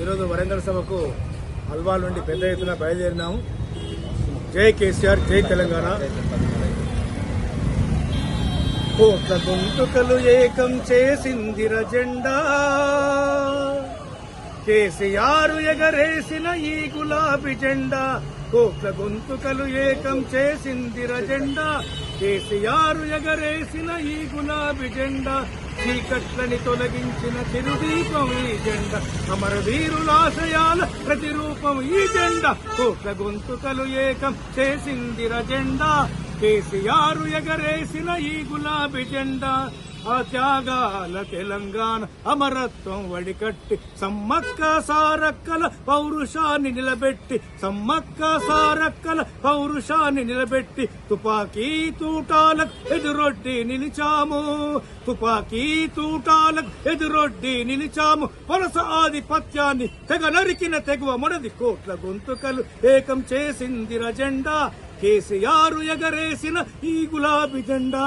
ఈరోజు వరంగల్ సభకు అల్వాల్ నుండి పెద్ద ఎత్తున బయలుదేరినాము. జై కేసీఆర్ జై తెలంగాణ. కోట్ల గొంతుకలు ఏకం చేసిందిర జెండా. కేసీఆర్ ఎగరేసిన ఈ గులాబీ జెండా. కోట్ల గొంతుకలు ఏకం చేసిందిర జెండా. కేసీఆర్ ఎగరేసిన ఈ గులాబీ జెండా. చీకట్లని తొలగించిన చిరుదీపం ఈ జెండా. అమరవీరులాశయాల ప్రతిరూపం ఈ జెండా. కోట్ల గొంతుకలు ఏకం చేసిందిర జెండా. కేసీఆర్ ఎగరేసిన ఈ గులాబీ జెండా. ఆ త్యాగాల తెలంగాణ అమరత్వం వడికట్టి సమ్మక్క సారక్కల పౌరుషాన్ని నిలబెట్టి సమ్మక్క సారక్కల పౌరుషాన్ని నిలబెట్టి తుపాకీ తూటాలకు ఎదురొడ్డి నిలిచాము. తుపాకీ తూటాలకు ఎదురొడ్డి నిలిచాము. వలస ఆధిపత్యాన్ని తెగ నరికిన తెగువ మనది కోట్ల గొంతుకలు ఏకం చేసింది రజెండా కేసీఆర్ ఎగరేసిన ఈ గులాబీ జెండా.